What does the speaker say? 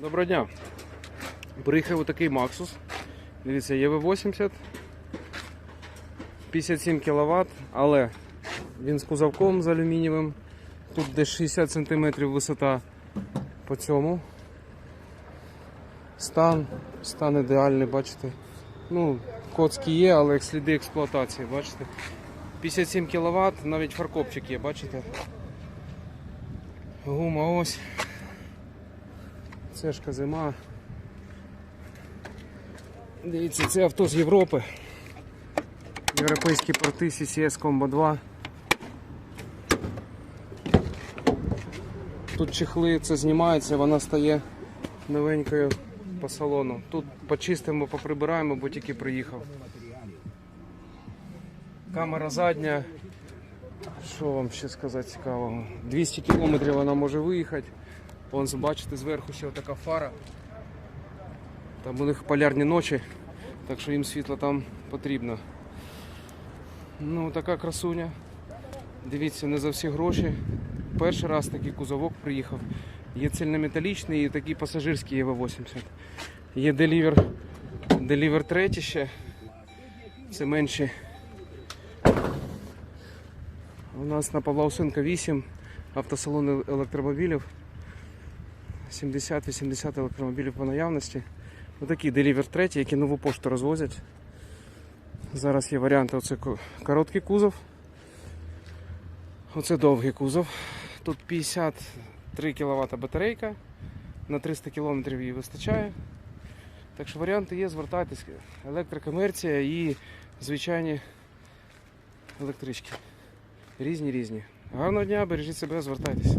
Доброго дня. Приїхав такий Maxus. Дивіться, ЄВ80. 57 кВт, але він з кузовком з алюмінієвим. Тут десь 60 см висота по цьому. Стан, стан ідеальний, бачите. Ну, коцки є, але сліди експлуатації, бачите. 57 кВт, навіть фаркопчик є, бачите. Гума ось. Цешка зима. Дивіться, це авто з Європи. Європейські порти CCS Combo 2. Тут чехли, це знімається, вона стає новенькою по салону. Тут почистимо, поприбираємо, бо тільки приїхав. Камера задня. Що вам ще сказати цікавого? 200 км вона може виїхати. Вон, бачите, зверху ще така фара. Там у них полярні ночі, так що їм світло там потрібно. Ну, така красуня. Дивіться, не за всі гроші. Перший раз такий кузовок приїхав. Є цельнометалічний і такий пасажирський ЄВ-80. Є делівер, делівер третій ще. Це менші. У нас на Павла Усенка 8 автосалон електромобілів. 70-80 електромобілів по наявності. Отакий делівер третій, які нову пошту розвозять. Зараз є варіанти. Оце короткий кузов. Оце довгий кузов. Тут 53 кВт батарейка. На 300 км її вистачає. Так що варіанти є, звертайтесь. Електрокомерція і звичайні електрички. Різні різні. Гарного дня, бережіть себе, звертайтесь.